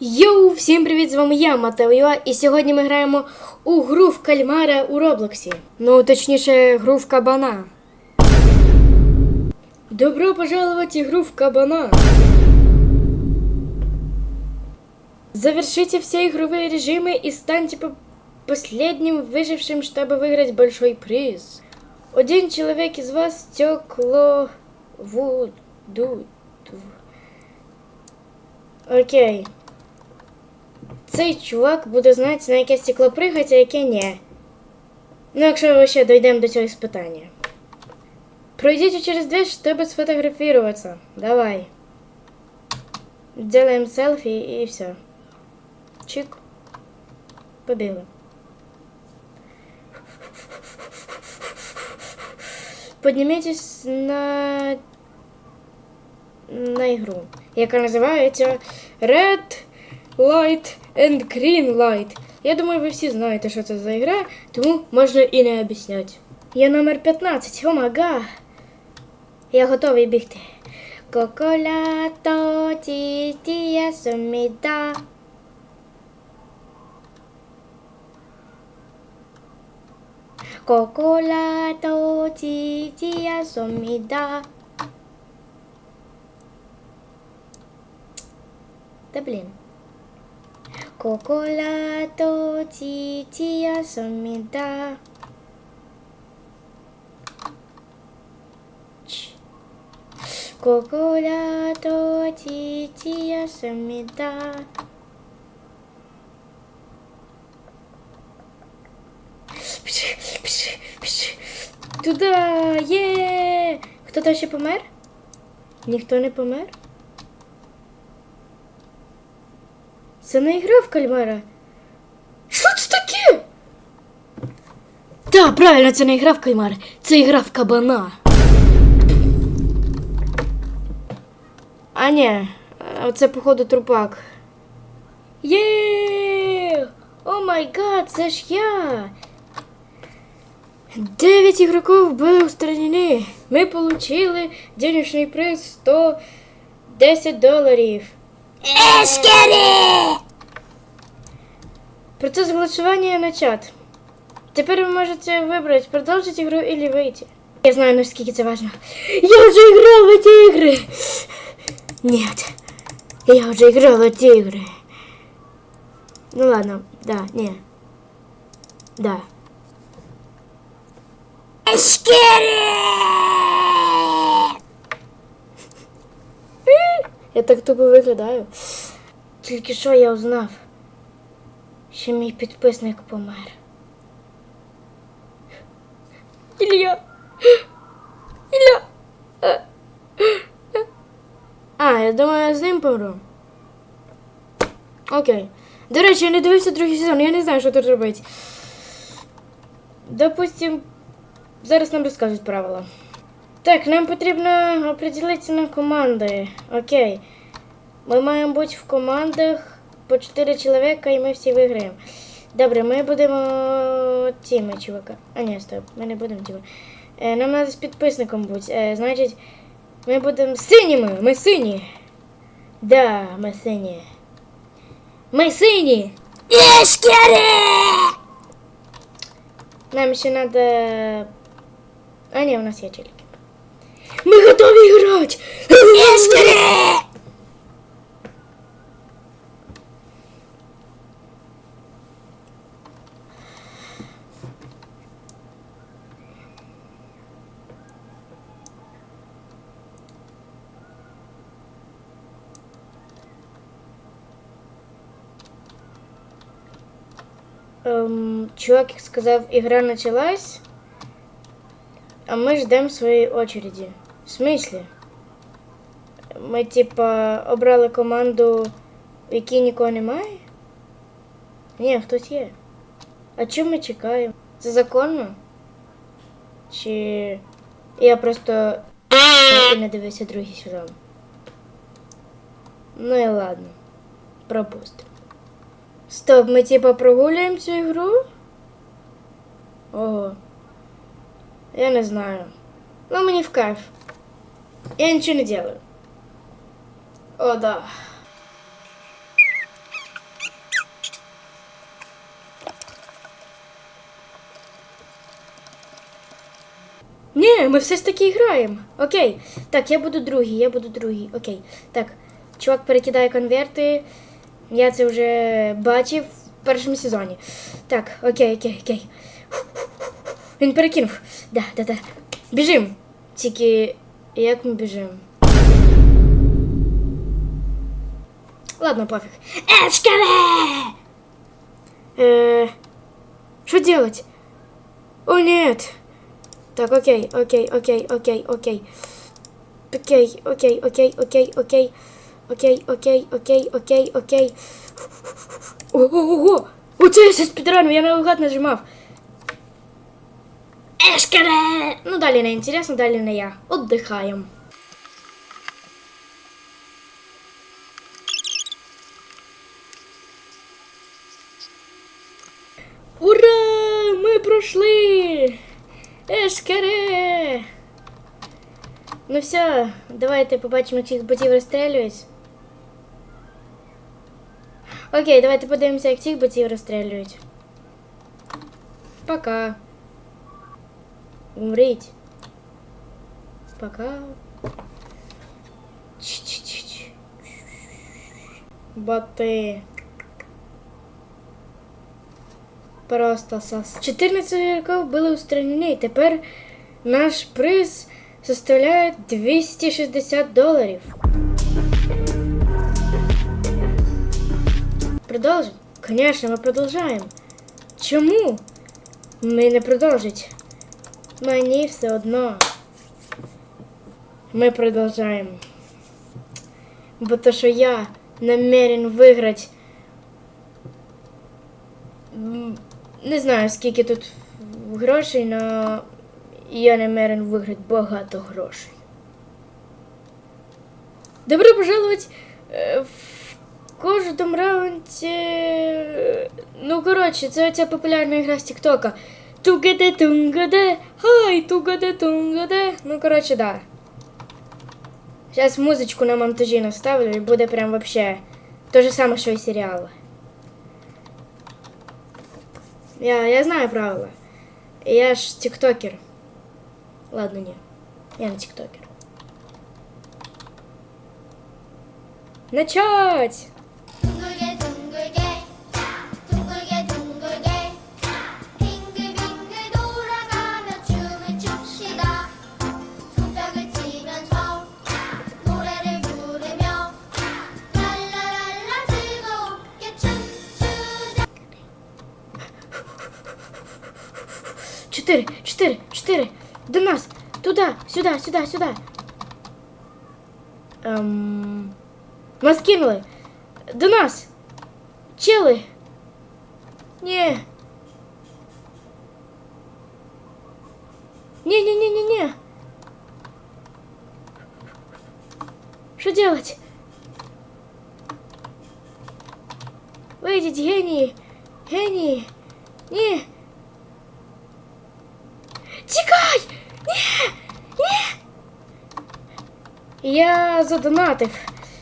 Йоу, всім привіт! З вами я, Матео Юа, і сьогодні ми граємо у гру в кальмара у Роблоксі. Ну, точніше, гру в кабана. Добро пожаловать в игру в кабана. Завершите все игровые режимы и станьте по последним выжившим, чтобы выиграть большой приз. Один человек из вас стекло воду. Окей. Цей чувак буде знати, на яке стекло пригати, а яке ні. Ну, якщо ми ще дійдемо до цього іспитання. Пройдите через дверь, чтобы сфотографироваться. Давай. Делаем селфи и все. Чик. Побігли. Поднимитесь на... на игру, яка називається Red Light and Green Light. Я думаю, ви всі знаєте, що це за ігра, тому можна і не об'ясняти. Я номер 15, омага. Я готовий бігти. Коколято тітія суміда. Коколато тітія суміда. Та блін. Коколато тітія суміда. Ч. Коколято тітія суміда. Пш, пш, пш. Туда є. Хто-то ще помер? Ніхто не помер? Це не ігра в кальмара. Що це таке? Так, правильно, це не ігра в кальмара, це ігра в кабана. А ні, це походу трупак. Є! О май гад, це ж я! Девять игроков были устранены. Мы получили денежный приз 110 долларів. Ешкери! Процесс голосования начат. Теперь вы можете выбрать, продолжить игру или выйти. Я знаю, насколько это важно. Я уже играл в эти игры. Нет, я уже играл в эти игры. Ну ладно, да, не. Да. Ешкери! Я так тупо виглядаю. Тільки що я узнав, що мій підписник помер. Ілля! Ілля! А, я думаю, я з ним помру. Окей. До речі, я не дивився другий сезон, я не знаю, що тут робити. Допустим, зараз нам розкажуть правила. Так, нам потрібно определитися на команди. Окей. Ми маємо бути в командах по 4 чоловіка і ми всі виграємо. Добре, ми будемо тіми, чувака. А ні, стоп, ми не будемо тіми. Е, нам треба з підписником бути. Е, значить, ми будемо синіми. Ми сині. Да, ми сині. Ми сині! Ешкери! Нам ще надо. А ні, у нас є челіки. Ми готові грати! Ешкери! Ем, чувак сказав, ігра началась, а ми ждемо своєї очереді. В смислі? Ми, типа, обрали команду, в якій нікого немає? Ні, хтось є. А чому ми чекаємо? Це законно? Чи я просто не дивився другий сезон? Ну і ладно. Пропустимо. Стоп, ми типа прогуляємо цю ігру? Ого. Я не знаю. Ну, мені в кайф. Я ничего не делаю. О, да. Не, ми все ж таки граємо. Окей. Так, я буду другий, я буду другий. Окей. Так, чувак перекидає конверти. Я це вже бачив в першому сезоні. Так, окей, окей, окей. Він перекинув. Да, да, да. Біжим. Тільки як ми біжимо? Ладно, пофиг. Эшкере! Э, что делать? О, нет. Так, окей, окей, окей, окей, окей. Окей, окей, окей, окей, окей. Окей, окей, окей, окей, окей. Ого-го! Оце я спідранив, я наугад нажимав. Эшкере, Ну, далее на интересно, далее на я. Отдыхаем. Ура! Мы прошли! Эшкере, Ну все, давайте побачимо, чи этих ботів расстреливать. Окей, давайте подивимося, як этих ботів расстреливать. Пока. Умрите. Пока. Ч -ч -ч -ч. Батэ. Просто сос. 14 игроков было устранено, и теперь наш приз составляет 260 долларов. Продолжим? Конечно, мы продолжаем. Чему? Мы не продолжить. Мені все одно. Ми продовжаємо. Бо то, що я намерен виграти. Не знаю, скільки тут грошей, але я намерен виграти багато грошей. Добро пожаловать е, в кожному раунді. е, Ну, коротше, це оця популярна гра з Тіктока. Тугаде тунгаде, хай, тугаде тунгаде. Ну, коротше, да. Зараз музичку на монтажі наставлю і буде прям вообще то же саме, що і серіал. Я, я знаю правила. Я ж тіктокер. Ладно, ні. Я не тіктокер. Начать! Четыре, четыре. До нас. Туда, сюда, сюда, сюда. Ем... Нас кинули. До нас. Чели. Не. Не-не-не-не-не. Что делать? Выйдите, гении. Гении. Не. Тікай! Ні! Ні! Я задонатив.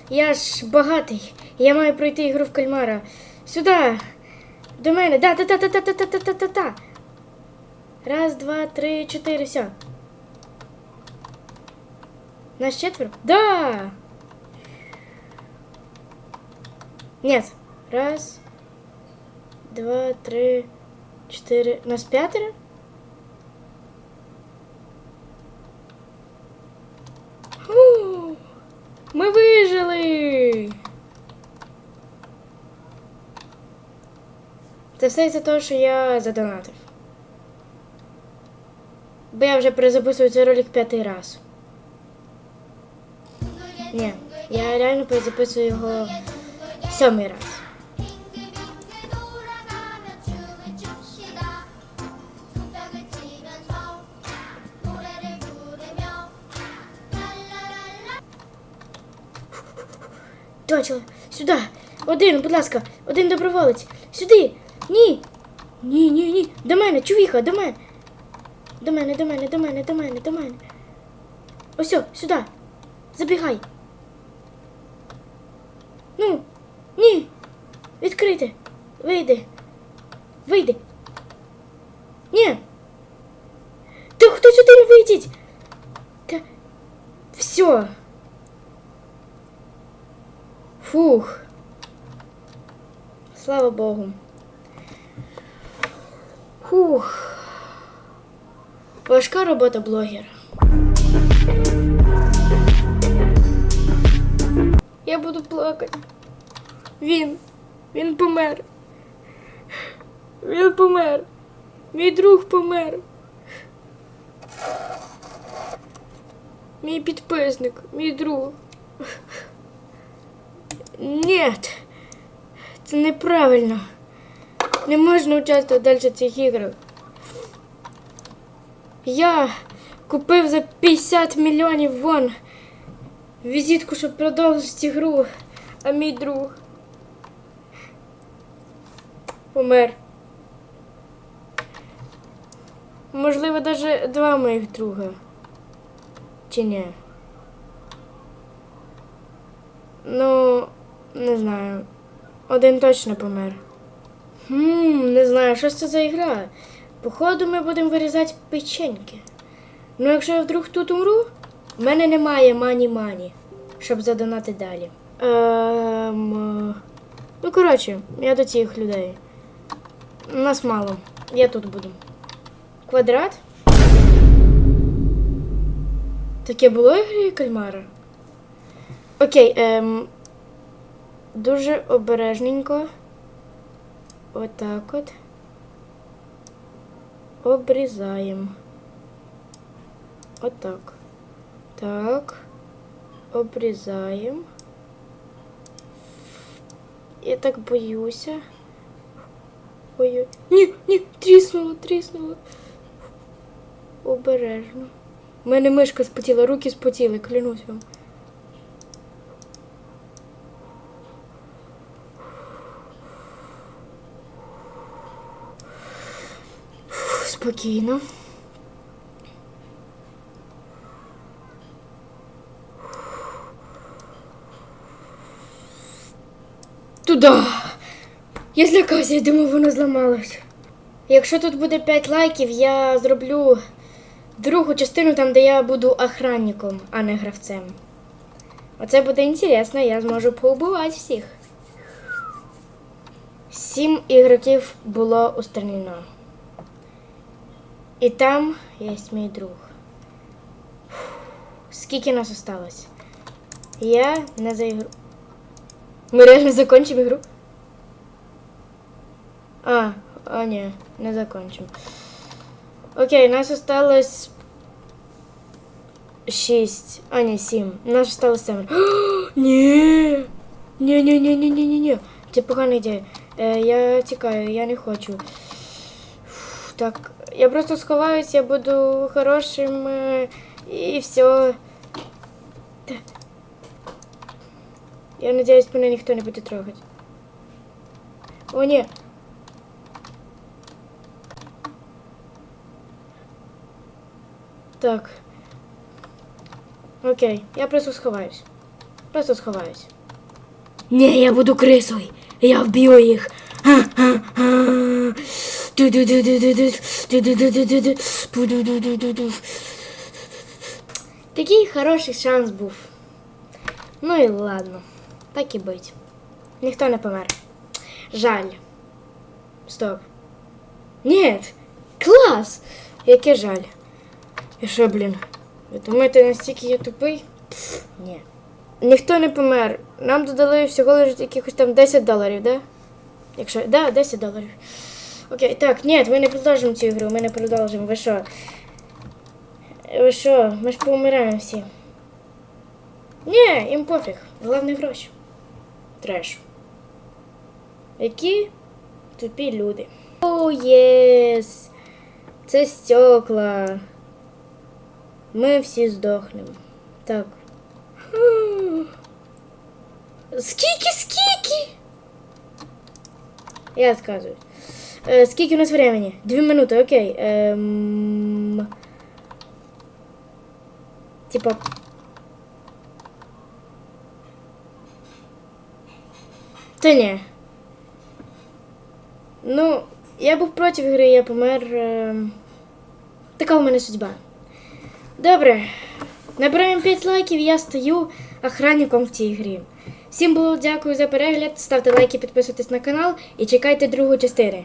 Я ж багатий. Я маю пройти ігру в кальмара. Сюди. До мене. Да, да, да, да, да, да, да, да, да, да. Раз, два, три, чотири, все. Нас четверо? Да! Нет. Раз, два, три, чотири. Нас п'ятеро? Ми вижили. Це все із-за того, що я задонатив. Бо я вже перезаписую цей ролик п'ятий раз. Ні, я реально перезаписую його сьомий раз. Точно, сюди. Один, будь ласка, один доброволець. Сюди. Ні. Ні, ні, ні. До мене, чувіха, до мене. До мене, до мене, до мене, до мене, до мене. Ось, сюди. Забігай. Ну, ні. Відкрити. Вийди. Вийди. Ні. Та хтось один вийдіть. все. Фух. Слава Богу. Фух. Важка робота блогера. Я буду плакати. Він. Він помер. Він помер. Мій друг помер. Мій підписник, мій друг. Ні. Це неправильно. Не можна участвувати далі в цих іграх. Я купив за 50 мільйонів вон візитку, щоб продовжити гру, а мій друг помер. Можливо, навіть два моїх друга. Чи ні? Ну, не знаю. Один точно помер. Хм, не знаю, що це за ігра. Походу, ми будемо вирізати печеньки. Ну, якщо я вдруг тут умру, в мене немає мані-мані, щоб задонати далі. Ем... Ну, коротше, я до цих людей. Нас мало. Я тут буду. Квадрат? Таке було в грі кальмара? Окей, ем. Дуже обережненько. Отак от. Обрізаємо. Отак. Так. Обрізаємо. Я так боюся. Ой, ні, ні, тріснуло, тріснуло. Обережно. У мене мишка спотіла, руки спотіли, клянусь вам. Фух, Спокійно. Туда. Я злякався, я думав, воно зламалось. Якщо тут буде 5 лайків, я зроблю другу частину там, де я буду охранником, а не гравцем. Оце буде інтересно, я зможу поубивати всіх. Сім ігроків було устранено. І там є мій друг. Фух, Скільки нас осталось? Я не за ігру. Ми реально закончимо ігру? А, а ні, не закончимо. Окей, нас осталось шість. А, ні, сім. Нас осталось семеро. Ні. Ні, ні, ні, ні, ні, ні, ні. Це погана ідея. Е, я тікаю, я не хочу. Фух, Так, Я просто сховаюсь, я буду хорошим е, і все. Я надеюсь, мене ніхто не буде трогати. О, ні. Так. Окей, я просто сховаюсь. Просто сховаюсь. Ні, я буду крисою. Я вб'ю їх. Ха-ха-ха. Такий хороший шанс був. Ну і ладно. Так і бить. Ніхто не помер. Жаль. Стоп. Ні. Клас! Яке жаль. І що, блін? Ви думаєте, настільки я тупий? Ні. Ніхто не помер. Нам додали всього лише якихось там 10 доларів, да? Якщо. Да, 10 доларів. Окей, так, ні, ми не продовжимо цю ігру, ми не продовжимо. Ви що? Ви що? Ми ж поумираємо всі. Ні, їм пофіг. Головне гроші. Треш. Які тупі люди. О, єс! Це стекла. Ми всі здохнемо. Так. Скільки, скільки? Я отказываюсь. Э, скільки у нас времени? Две минуты, окей. Эм... Типа... Та ні. Ну, я був проти гри, я помер. ем, Така у мене судьба. Добре. Набираємо 5 лайків, і я стаю охранником в цій грі. Всім було дякую за перегляд. Ставте лайки, підписуйтесь на канал і чекайте другу частину.